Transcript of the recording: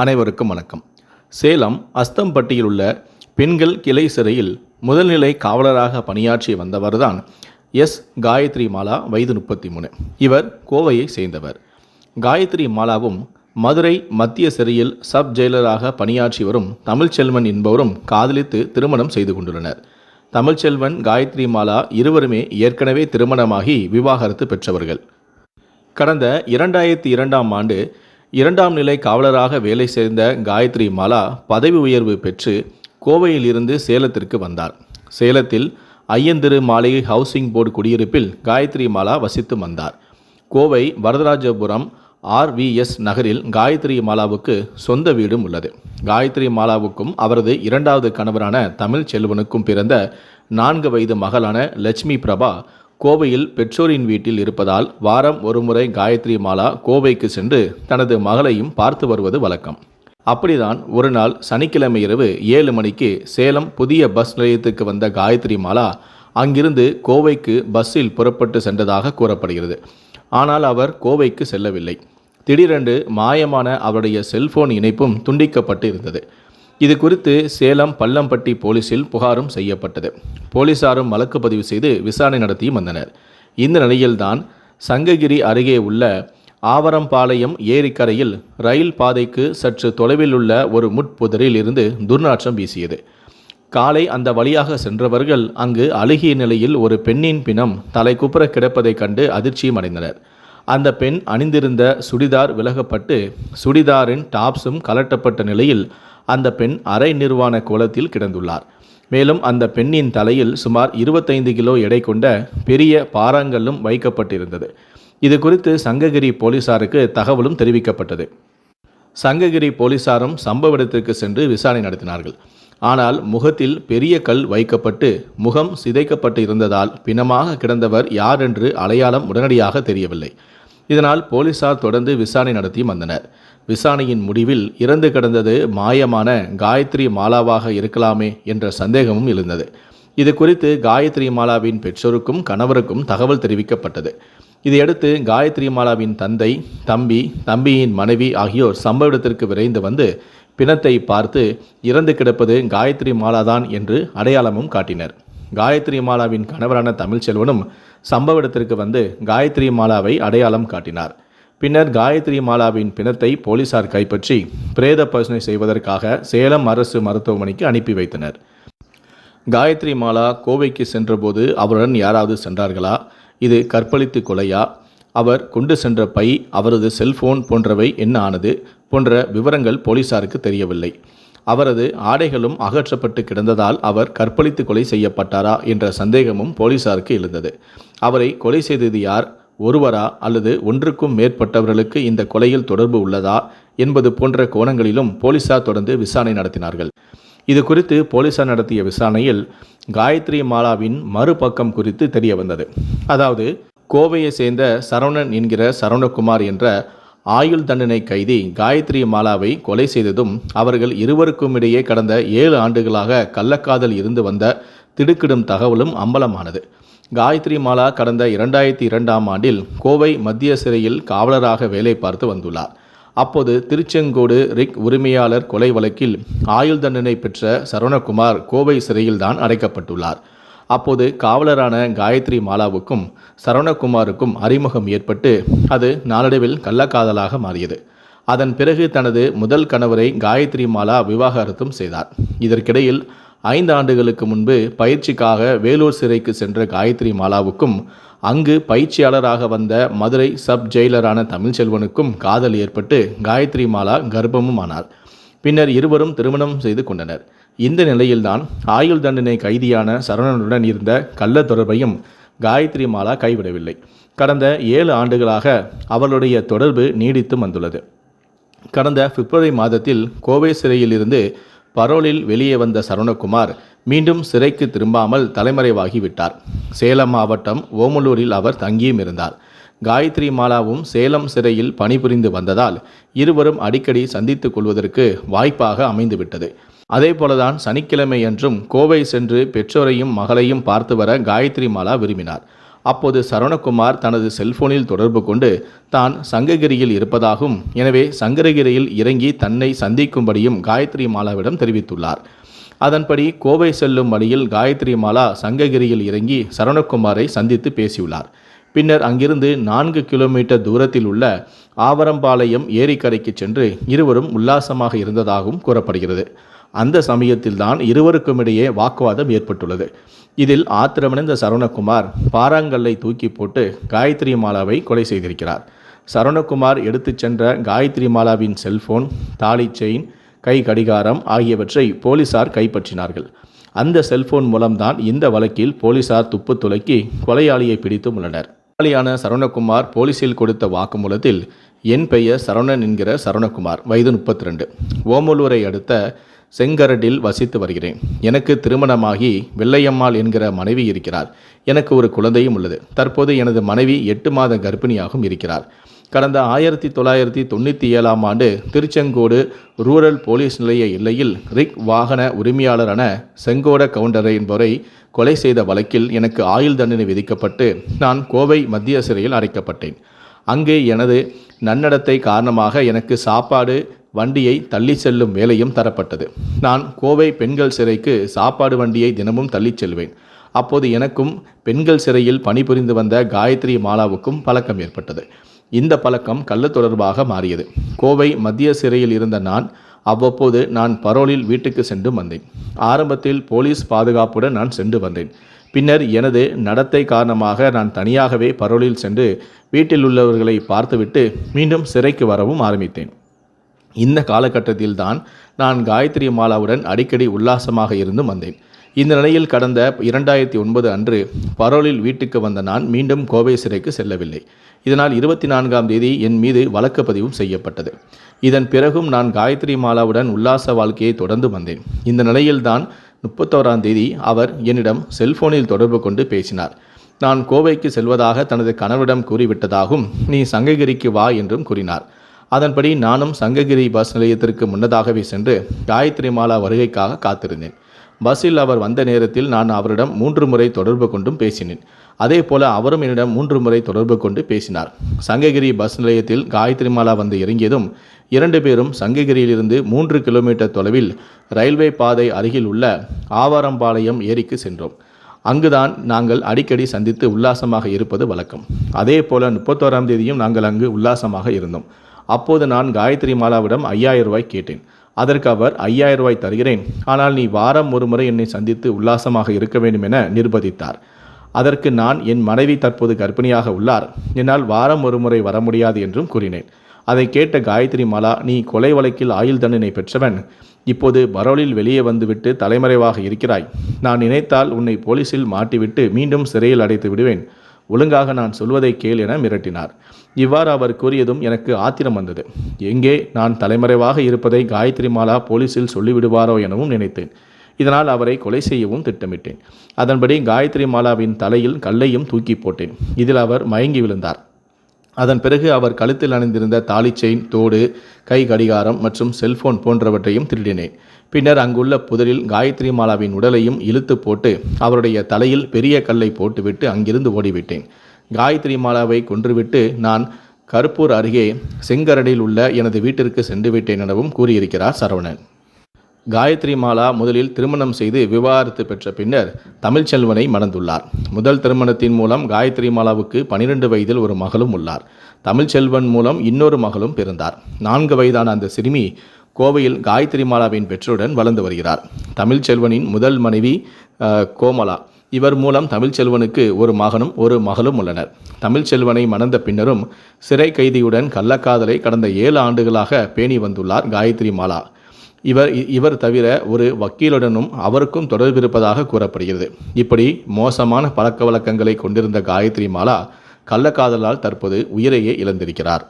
அனைவருக்கும் வணக்கம். சேலம் அஸ்தம்பட்டியில் உள்ள பெண்கள் கிளை சிறையில் முதல்நிலை காவலராக பணியாற்றி வந்தவர்தான் எஸ். காயத்ரி மாலா வயது முப்பத்தி மூணு இவர் கோவையை சேர்ந்தவர். காயத்ரி மாலாவும் மதுரை மத்திய சிறையில் சப் ஜெயிலராக பணியாற்றி வரும் தமிழ்ச்செல்வன் என்பவரும் காதலித்து திருமணம் செய்து கொண்டுள்ளனர். தமிழ்ச்செல்வன் காயத்ரி மாலா இருவருமே ஏற்கனவே திருமணமாகி விவாகரத்து பெற்றவர்கள். கடந்த இரண்டாயிரத்தி இரண்டாம் ஆண்டு இரண்டாம் நிலை காவலராக வேலை சேர்ந்த காயத்ரி மாலா பதவி உயர்வு பெற்று கோவையில் இருந்து சேலத்திற்கு வந்தார். சேலத்தில் ஐயந்திரு மாளிகை ஹவுசிங் போர்டு குடியிருப்பில் காயத்ரி மாலா வசித்து வந்தார். கோவை வரதராஜபுரம் ஆர்விஎஸ் நகரில் காயத்ரி மாலாவுக்கு சொந்த வீடும் உள்ளது. காயத்ரி மாலாவுக்கும் அவரது இரண்டாவது கணவரான தமிழ் செல்வனுக்கும் பிறந்த நான்கு வயது மகளான லட்சுமி பிரபா கோவையில் பெற்றோரின் வீட்டில் இருப்பதால் வாரம் ஒருமுறை காயத்ரி மாலா கோவைக்கு சென்று தனது மகளையும் பார்த்து வருவது வழக்கம். அப்படிதான் ஒரு நாள் சனிக்கிழமை இரவு ஏழு மணிக்கு சேலம் புதிய பஸ் நிலையத்துக்கு வந்த காயத்ரி மாலா அங்கிருந்து கோவைக்கு பஸ்ஸில் புறப்பட்டு சென்றதாக கூறப்படுகிறது. ஆனால் அவர் கோவைக்கு செல்லவில்லை. திடீரென்று மாயமான அவருடைய செல்போன் இணைப்பும் துண்டிக்கப்பட்டு இருந்தது. இது குறித்து சேலம் பள்ளம்பட்டி போலீசில் புகாரும் செய்யப்பட்டது. போலீசாரும் வழக்கு பதிவு செய்து விசாரணை நடத்தியும் வந்தனர். இந்த நிலையில்தான் சங்ககிரி அருகே உள்ள ஆவரம்பாளையம் ஏரிக்கரையில் ரயில் பாதைக்கு சற்று தொலைவில் உள்ள ஒரு முட்புதரில் இருந்து துர்நாற்றம் வீசியது. காலை அந்த வழியாக சென்றவர்கள் அங்கு அழுகிய நிலையில் ஒரு பெண்ணின் பிணம் தலை குப்புற கிடப்பதைக் கண்டு அதிர்ச்சியும் அடைந்தனர். அந்த பெண் அணிந்திருந்த சுடிதார் விலகப்பட்டு சுடிதாரின் டாப்ஸும் கலட்டப்பட்ட நிலையில் அந்த பெண் அரை நிர்வாண கோலத்தில் கிடந்துள்ளார். மேலும் அந்த பெண்ணின் தலையில் சுமார் இருபத்தைந்து கிலோ எடை கொண்ட பெரிய பாறாங்கல்லும் வைக்கப்பட்டிருந்தது. இது குறித்து சங்ககிரி போலீசாருக்கு தகவலும் தெரிவிக்கப்பட்டது. சங்ககிரி போலீசாரும் சம்பவ இடத்திற்கு சென்று விசாரணை நடத்தினார்கள். ஆனால் முகத்தில் பெரிய கல் வைக்கப்பட்டு முகம் சிதைக்கப்பட்டு இருந்ததால் பிணமாக கிடந்தவர் யார் என்று அடையாளம் உடனடியாக தெரியவில்லை. இதனால் போலீசார் தொடர்ந்து விசாரணை நடத்தி வந்தனர். விசாரணையின் முடிவில் இறந்து கிடந்தது மாயமான காயத்ரி மாலாவாக இருக்கலாமே என்ற சந்தேகமும் எழுந்தது. இது குறித்து காயத்ரி மாலாவின் பெற்றோருக்கும் கணவருக்கும் தகவல் தெரிவிக்கப்பட்டது. இதையடுத்து காயத்ரி மாலாவின் தந்தை தம்பி தம்பியின் மனைவி ஆகியோர் சம்பவ இடத்திற்கு விரைந்து வந்து பிணத்தை பார்த்து இறந்து கிடப்பது காயத்ரி மாலாதான் என்று அடையாளமும் காட்டினர். காயத்ரி மாலாவின் கணவரான தமிழ்ச்செல்வனும் சம்பவ இடத்திற்கு வந்து காயத்ரி மாலாவை அடையாளம் காட்டினார். பின்னர் காயத்ரி மாலாவின் பிணத்தை போலீசார் கைப்பற்றி பிரேத பரிசோதனை செய்வதற்காக சேலம் அரசு மருத்துவமனைக்கு அனுப்பி வைத்தனர். காயத்ரி மாலா கோவைக்கு சென்றபோது அவருடன் யாராவது சென்றார்களா? இது கற்பழித்து கொலையா? அவர் கொண்டு சென்ற பை அவரது செல்போன் போன்றவை என்ன ஆனது? போன்ற விவரங்கள் போலீசாருக்கு தெரியவில்லை. அவரது ஆடைகளும் அகற்றப்பட்டு கிடந்ததால் அவர் கற்பழித்து கொலை செய்யப்பட்டாரா என்ற சந்தேகமும் போலீசாருக்கு எழுந்தது. அவரை கொலை செய்தது யார்? ஒருவரா? அல்லது ஒன்றுக்கும் மேற்பட்டவர்களுக்கு இந்த கொலையில் தொடர்பு உள்ளதா? என்பது போன்ற கோணங்களிலும் போலீசார் தொடர்ந்து விசாரணை நடத்தினார்கள். இது குறித்து போலீசார் நடத்திய விசாரணையில் காயத்ரி மாலாவின் மறுபக்கம் குறித்து தெரிய வந்தது அதாவது கோவையை சேர்ந்த சரவணன் என்கிற சரவணகுமார் என்ற ஆயுள் தண்டனை கைதி காயத்ரி மாலாவை கொலை செய்ததும் அவர்கள் இருவருக்கும் இடையே கடந்த ஏழு ஆண்டுகளாக கள்ளக்காதல் இருந்து வந்த திடுக்கிடும் தகவலும் அம்பலமானது. காயத்ரி மாலா கடந்த இரண்டாயிரத்தி இரண்டாம் ஆண்டில் கோவை மத்திய சிறையில் காவலராக வேலை பார்த்து வந்துள்ளார். அப்போது திருச்செங்கோடு ரிக் உரிமையாளர் கொலை வழக்கில் ஆயுள் தண்டனை பெற்ற சரவணகுமார் கோவை சிறையில்தான் அடைக்கப்பட்டுள்ளார். அப்போது காவலரான காயத்ரி மாலாவுக்கும் சரவணகுமாருக்கும் அறிமுகம் ஏற்பட்டு அது நாளடைவில் கள்ளக்காதலாக மாறியது. அதன் பிறகு தனது முதல் கணவரை காயத்ரி மாலா விவாகரத்தும் செய்தார். இதற்கிடையில் ஐந்து ஆண்டுகளுக்கு முன்பு பயிற்சிக்காக வேலூர் சிறைக்கு சென்ற காயத்ரி மாலாவுக்கும் அங்கு பயிற்சியாளராக வந்த மதுரை சப் ஜெயிலரான தமிழ்ச்செல்வனுக்கும் காதல் ஏற்பட்டு காயத்ரி மாலா கர்ப்பமும் ஆனார். பின்னர் இருவரும் திருமணம் செய்து கொண்டனர். இந்த நிலையில்தான் ஆயுள் தண்டனை கைதியான சரவணனுடன் இருந்த கள்ள தொடர்பையும் காயத்ரி மாலா கைவிடவில்லை. கடந்த ஏழு ஆண்டுகளாக அவளுடைய தொடர்பு நீடித்து வந்துள்ளது. கடந்த பிப்ரவரி மாதத்தில் கோவை சிறையிலிருந்து பரோலில் வெளியே வந்த சரவணகுமார் மீண்டும் சிறைக்கு திரும்பாமல் தலைமறைவாகிவிட்டார். சேலம் மாவட்டம் ஓமலூரில் அவர் தங்கியும் இருந்தார். காயத்ரி மாலாவும் சேலம் சிறையில் பணிபுரிந்து வந்ததால் இருவரும் அடிக்கடி சந்தித்துக் கொள்வதற்கு வாய்ப்பாக அமைந்துவிட்டது. அதே போலதான் சனிக்கிழமை என்றும் கோவை சென்று பெற்றோரையும் மகளையும் பார்த்து வர காயத்ரி மாலா விரும்பினார். அப்போது சரவணகுமார் தனது செல்போனில் தொடர்பு கொண்டு தான் சங்ககிரியில் இருப்பதாகவும் எனவே சங்கரகிரியில் இறங்கி தன்னை சந்திக்கும்படியும் காயத்ரி மாலாவிடம் தெரிவித்துள்ளார். அதன்படி கோவை செல்லும் வழியில் காயத்ரி மாலா சங்ககிரியில் இறங்கி சரவணகுமாரை சந்தித்து பேசியுள்ளார். பின்னர் அங்கிருந்து நான்கு கிலோமீட்டர் தூரத்தில் உள்ள ஆவரம்பாளையம் ஏரிக்கரைக்கு சென்று இருவரும் உல்லாசமாக இருந்ததாகவும் கூறப்படுகிறது. அந்த சமயத்தில்தான் இருவருக்கும் இடையே வாக்குவாதம் ஏற்பட்டுள்ளது. இதில் ஆத்திரமடைந்த சரவணகுமார் பாறாங்கல்லை தூக்கி போட்டு காயத்ரி மாலாவை கொலை செய்திருக்கிறார். சரவணகுமார் எடுத்துச் சென்ற காயத்ரி மாலாவின் செல்போன் தாலி செயின் கை கடிகாரம் ஆகியவற்றை போலீசார் கைப்பற்றினார்கள். அந்த செல்போன் மூலம்தான் இந்த வழக்கில் போலீசார் துப்பு துலக்கி கொலையாளியை பிடித்தும் உள்ளனர். கொலையாளியான சரவணகுமார் போலீசில் கொடுத்த வாக்குமூலத்தில் என் பெயர் சரவணன் என்கிற சரவணகுமார் வயது முப்பத்தி ரெண்டு ஓமலூரை அடுத்த செங்கரடில் வசித்து வருகிறேன். எனக்கு திருமணமாகி வெள்ளையம்மாள் என்கிற மனைவி இருக்கிறார். எனக்கு ஒரு குழந்தையும் உள்ளது. தற்போது எனது மனைவி எட்டு மாத கர்ப்பிணியாகவும் இருக்கிறார். கடந்த ஆயிரத்தி தொள்ளாயிரத்தி தொண்ணூற்றி ஏழாம் ஆண்டு திருச்செங்கோடு ரூரல் போலீஸ் நிலைய எல்லையில் ரிக் வாகன உரிமையாளரான செங்கோட கவுண்டரை என்பவரை கொலை செய்த வழக்கில் எனக்கு ஆயுள் தண்டனை விதிக்கப்பட்டு நான் கோவை மத்திய சிறையில் அடைக்கப்பட்டேன். அங்கே எனது நன்னடத்தை காரணமாக எனக்கு சாப்பாடு வண்டியை தள்ளி செல்லும் வேலையும் தரப்பட்டது. நான் கோவை பெண்கள் சிறைக்கு சாப்பாடு வண்டியை தினமும் தள்ளிச் செல்வேன். அப்போது எனக்கும் பெண்கள் சிறையில் பணிபுரிந்து வந்த காயத்ரி மாலாவுக்கும் பழக்கம் ஏற்பட்டது. இந்த பழக்கம் கள்ள தொடர்பாக மாறியது. கோவை மத்திய சிறையில் இருந்த நான் அவ்வப்போது நான் பரோலில் வீட்டுக்கு சென்று வந்தேன். ஆரம்பத்தில் போலீஸ் பாதுகாப்புடன் நான் சென்று வந்தேன். பின்னர் எனது நடத்தை காரணமாக நான் தனியாகவே பரோலில் சென்று வீட்டில் உள்ளவர்களை பார்த்துவிட்டு மீண்டும் சிறைக்கு வரவும் ஆரம்பித்தேன். இந்த காலகட்டத்தில் தான் நான் காயத்ரி மாலாவுடன் அடிக்கடி உல்லாசமாக இருந்து வந்தேன். இந்த நிலையில் கடந்த இரண்டாயிரத்தி ஒன்பது அன்று பரோலில் வீட்டுக்கு வந்த நான் மீண்டும் கோவை சிறைக்கு செல்லவில்லை. இதனால் இருபத்தி நான்காம் தேதி என் மீது வழக்கு பதிவும் செய்யப்பட்டது. இதன் பிறகும் நான் காயத்ரி மாலாவுடன் உல்லாச வாழ்க்கையை தொடர்ந்து வந்தேன். இந்த நிலையில்தான் முப்பத்தோராம் தேதி அவர் என்னிடம் செல்போனில் தொடர்பு கொண்டு பேசினார். நான் கோவைக்கு செல்வதாக தனது கணவரிடம் கூறிவிட்டதாகவும் நீ சங்ககிரிக்கு வா என்றும் கூறினார். அதன்படி நானும் சங்ககிரி பஸ் நிலையத்திற்கு முன்னதாகவே சென்று காயத்ரி மாலா வருகைக்காக காத்திருந்தேன். பஸ்ஸில் அவர் வந்த நேரத்தில் நான் அவரிடம் மூன்று முறை தொடர்பு கொண்டும் பேசினேன். அதே போல அவரும் என்னிடம் மூன்று முறை தொடர்பு கொண்டு பேசினார். சங்ககிரி பஸ் நிலையத்தில் காயத்ரி மாலா வந்து இறங்கியதும் இரண்டு பேரும் சங்ககிரியிலிருந்து மூன்று கிலோமீட்டர் தொலைவில் ரயில்வே பாதை அருகில் உள்ள ஆவாரம்பாளையம் ஏரிக்கு சென்றோம். அங்குதான் நாங்கள் அடிக்கடி சந்தித்து உல்லாசமாக இருப்பது வழக்கம். அதே போல முப்பத்தோராம் தேதியும் நாங்கள் அங்கு உல்லாசமாக இருந்தோம். அப்போது நான் காயத்ரி மாலாவிடம் ஐயாயிரம் ரூபாய் கேட்டேன். அதற்கு அவர் ஐயாயிரம் ரூபாய் தருகிறேன். ஆனால் நீ வாரம் ஒரு முறை என்னை சந்தித்து உல்லாசமாக இருக்க வேண்டும் என நிர்பந்தித்தார். அதற்கு நான் என் மனைவி தற்போது கர்ப்பிணியாக உள்ளார். என்னால் வாரம் ஒரு முறை வர முடியாது என்றும் கூறினேன். அதை கேட்ட காயத்ரி மாலா நீ கொலை வழக்கில் ஆயுள் தண்டனை பெற்றவன். இப்போது பரோலில் வெளியே வந்துவிட்டு தலைமறைவாக இருக்கிறாய். நான் நினைத்தால் உன்னை போலீசில் மாட்டிவிட்டு மீண்டும் சிறையில் அடைத்து விடுவேன். ஒழுங்காக நான் சொல்வதை கேள் என மிரட்டினார். இவ்வாறு அவர் கூறியதும் எனக்கு ஆத்திரம் வந்தது. எங்கே நான் தலைமறைவாக இருப்பதை காயத்ரி மாலா போலீசில் சொல்லிவிடுவாரோ எனவும் நினைத்தேன். இதனால் அவரை கொலை செய்யவும் திட்டமிட்டேன். அதன்படி காயத்ரி மாலாவின் தலையில் கல்லையும் தூக்கி போட்டேன். இதில் அவர் மயங்கி விழுந்தார். அதன் பிறகு அவர் கழுத்தில் அணிந்திருந்த தாலி செயின் தோடு கை கடிகாரம் மற்றும் செல்போன் போன்றவற்றையும் திருடினேன். பின்னர் அங்குள்ள புதரில் காயத்ரி மாலாவின் உடலையும் இழுத்து போட்டு அவருடைய தலையில் பெரிய கல்லை போட்டுவிட்டு அங்கிருந்து ஓடிவிட்டேன். காயத்ரி மாலாவை கொன்றுவிட்டு நான் கருப்பூர் அருகே செங்கரடியில் உள்ள எனது வீட்டிற்கு சென்று விட்டேன் எனவும் கூறியிருக்கிறார் சரவணன். காயத்ரி மாலா முதலில் திருமணம் செய்து விவாகரத்து பெற்ற பின்னர் தமிழ்ச்செல்வனை மணந்துள்ளார். முதல் திருமணத்தின் மூலம் காயத்ரி மாலாவுக்கு பனிரெண்டு வயதில் ஒரு மகளும் உள்ளார். தமிழ்ச்செல்வன் மூலம் இன்னொரு மகளும் பிறந்தார். நான்கு வயதான அந்த சிறுமி கோவையில் காயத்ரி மாலாவின் பெற்றோருடன் வளர்ந்து வருகிறார். தமிழ்ச்செல்வனின் முதல் மனைவி கோமலா. இவர் மூலம் தமிழ்ச்செல்வனுக்கு ஒரு மகனும் ஒரு மகளும் உள்ளனர். தமிழ்ச்செல்வனை மணந்த பின்னரும் சிறை கைதியுடன் கள்ளக்காதலை கடந்த ஏழு ஆண்டுகளாக பேணி வந்துள்ளார் காயத்ரி மாலா. இவர் இ- இவர் தவிர ஒரு வக்கீலுடனும் அவருக்கும் தொடர்பு இருப்பதாக கூறப்படுகிறது. இப்படி மோசமான பழக்க வழக்கங்களை கொண்டிருந்த காயத்ரி மாலா கள்ளக்காதலால் தற்போது உயிரையே இழந்திருக்கிறார்.